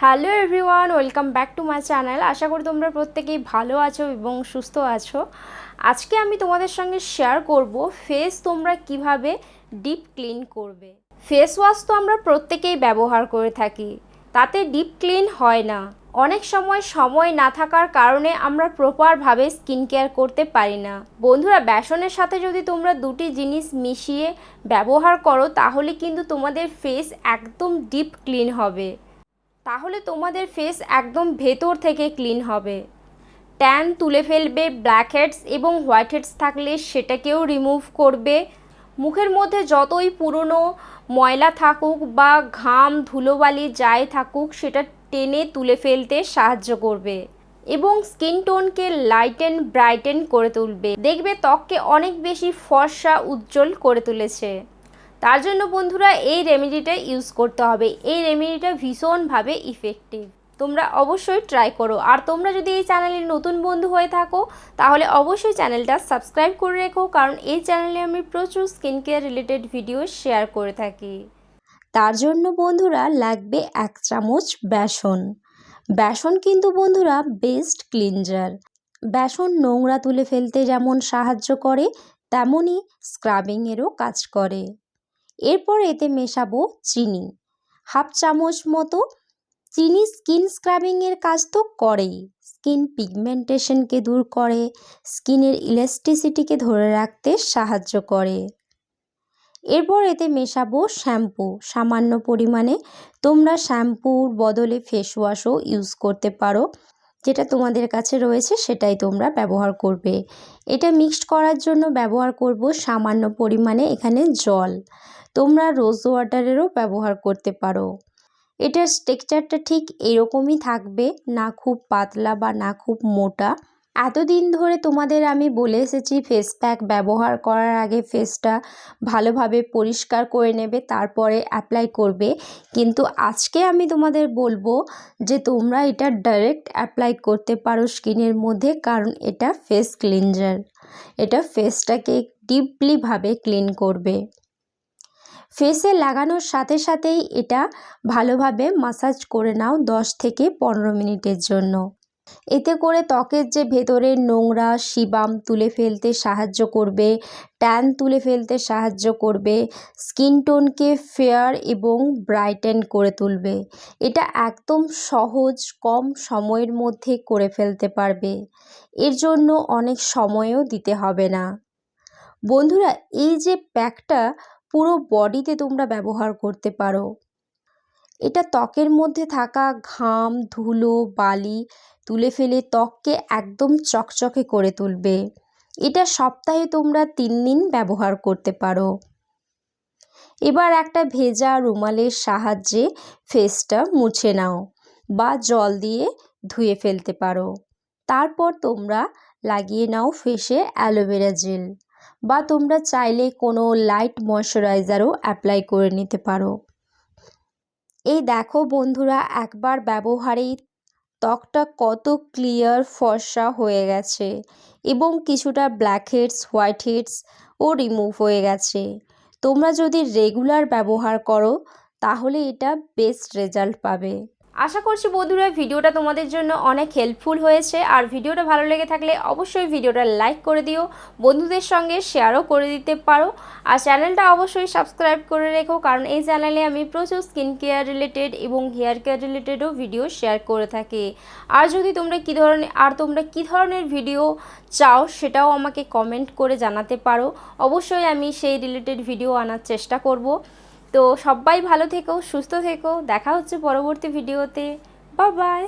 Hello everyone, welcome back to my channel. আশা করি তোমরা প্রত্যেকেই ভালো আছো এবং সুস্থ আছো। আজকে আমি তোমাদের সঙ্গে শেয়ার করব ফেস তোমরা কীভাবে ডিপ ক্লিন করবে। ফেস ওয়াশ তো আমরা প্রত্যেকেই ব্যবহার করে থাকি, তাতে ডিপ ক্লিন হয় না। অনেক সময় সময় না থাকার কারণে আমরা প্রপারভাবে স্কিন কেয়ার করতে পারি না। বন্ধুরা, বেসনের সাথে যদি তোমরা দুটি জিনিস মিশিয়ে ব্যবহার করো, তাহলে কিন্তু তোমাদের ফেস একদম ডিপ ক্লিন হবে। তাহলে তোমাদের ফেস একদম ভেতর থেকে ক্লিন হবে। ট্যান তুলে ফেলবে ব্ল্যাক হেডস এবং হোয়াইট হেডস থাকলে সেটাকেও রিমুভ করবে। মুখের মধ্যে যতই পুরনো ময়লা থাকুক বা ঘাম, ধুলোবালি যাই থাকুক, সেটা টেনে তুলে ফেলতে সাহায্য করবে এবং স্কিন টোনকে লাইটেন ব্রাইটেন করে তুলবে। দেখবে ত্বককে অনেক বেশি ফর্সা, উজ্জ্বল করে তুলেছে। তার জন্য বন্ধুরা এই রেমেডিটা ইউজ করতে হবে। এই রেমেডিটা ভীষণভাবে ইফেক্টিভ তোমরা অবশ্যই ট্রাই করো। আর তোমরা যদি এই চ্যানেলের নতুন বন্ধু হয়ে থাকো, তাহলে অবশ্যই চ্যানেলটা সাবস্ক্রাইব করে রেখো, কারণ এই চ্যানেলে আমি প্রচুর skin care related video share করে থাকি। তার জন্য বন্ধুরা লাগবে এক চামচ বেসন। বেসন কিন্তু বন্ধুরা বেস্ট ক্লিনজার বেসন নোংরা তুলে ফেলতে যেমন সাহায্য করে, তেমনই স্ক্রাবিংয়েরও কাজ করে। এরপর এতে মেশাবো চিনি। হাফ চামচ মতো চিনি স্কিন স্ক্রাবিংয়ের কাজ তো করেই। স্কিন পিগমেন্টেশনকে দূর করে স্কিনের ইলাস্টিসিটিকে ধরে রাখতে সাহায্য করে। এরপর এতে মেশাবো শ্যাম্পু। সামান্য পরিমাণে তোমরা শ্যাম্পুর বদলে ফেস ওয়াশও ইউজ করতে পারো। যেটা তোমাদের কাছে রয়েছে সেটাই তোমরা ব্যবহার করবে। এটা মিক্সড করার জন্য ব্যবহার করব সামান্য পরিমাণে এখানে জল। তোমরা রোজ ওয়াটারেরও ব্যবহার করতে পারো। এটার স্ট্রেকচারটা ঠিক এরকমই থাকবে, না খুব পাতলা বা না খুব মোটা। এতদিন ধরে তোমাদের আমি বলে এসেছি ফেস প্যাক ব্যবহার করার আগে ফেসটা ভালোভাবে পরিষ্কার করে নেবে, তারপরে অ্যাপ্লাই করবে। কিন্তু আজকে আমি তোমাদের বলব যে তোমরা এটা ডাইরেক্ট অ্যাপ্লাই করতে পারো স্কিনের মধ্যে, কারণ এটা ফেস ক্লিনজার এটা ফেসটাকে ডিপলিভাবে ক্লিন করবে। ফেসে লাগানোর সাথে সাথেই এটা ভালোভাবে মাসাজ করে নাও দশ থেকে পনেরো মিনিটের জন্য। এতে করে ত্বকের যে ভেতরের নোংরা শিবাম তুলে ফেলতে সাহায্য করবে, ট্যান তুলে ফেলতে সাহায্য করবে, স্কিন টোনকে ফেয়ার এবং ব্রাইটেন করে তুলবে। এটা একদম সহজ, কম সময়ের মধ্যে করে ফেলতে পারবে। এর জন্য অনেক সময়ও দিতে হবে না। বন্ধুরা, এই যে প্যাকটা পুরো বডিতে তোমরা ব্যবহার করতে পারো। এটা ত্বকের মধ্যে থাকা ঘাম, ধুলো, বালি তুলে ফেলে ত্বককে একদম চকচকে করে তুলবে। এটা সপ্তাহে তোমরা তিন দিন ব্যবহার করতে পারো। এবার একটা ভেজা রুমালের সাহায্যে ফেসটা মুছে নাও বা জল দিয়ে ধুয়ে ফেলতে পারো। তারপর তোমরা লাগিয়ে নাও ফেসে অ্যালোভেরা জেল বা তোমরা চাইলে কোনো লাইট ময়শ্চারাইজারও অ্যাপ্লাই করে নিতে পারো। এই দেখো বন্ধুরা, একবার ব্যবহারেই ত্বকটা কত ক্লিয়ার ফর্সা হয়ে গেছে এবং কিছুটা ব্ল্যাক হেডস হোয়াইট হেডস ও রিমুভ হয়ে গেছে। তোমরা যদি রেগুলার ব্যবহার করো, তাহলে এটা বেস্ট রেজাল্ট পাবে। আশা করছি বন্ধুরা ভিডিওটা তোমাদের জন্য অনেক হেল্পফুল হয়েছে। আর ভিডিওটা ভালো লেগে থাকলে অবশ্যই ভিডিওটা লাইক করে দিও, বন্ধুদের সঙ্গে শেয়ারও করে দিতে পারো। আর চ্যানেলটা অবশ্যই সাবস্ক্রাইব করে রেখো, কারণ এই চ্যানেলে আমি প্রচুর স্কিন কেয়ার রিলেটেড এবং হেয়ার কেয়ার রিলেটেডও ভিডিও শেয়ার করে থাকি। আর যদি তোমরা কী ধরনের, আর তোমরা কী ধরনের ভিডিও চাও সেটাও আমাকে কমেন্ট করে জানাতে পারো। অবশ্যই আমি সেই রিলেটেড ভিডিও আনার চেষ্টা করব। তো সবাই ভালো থেকো সুস্থ থেকো। দেখা হচ্ছে পরবর্তী ভিডিওতে। বা বাই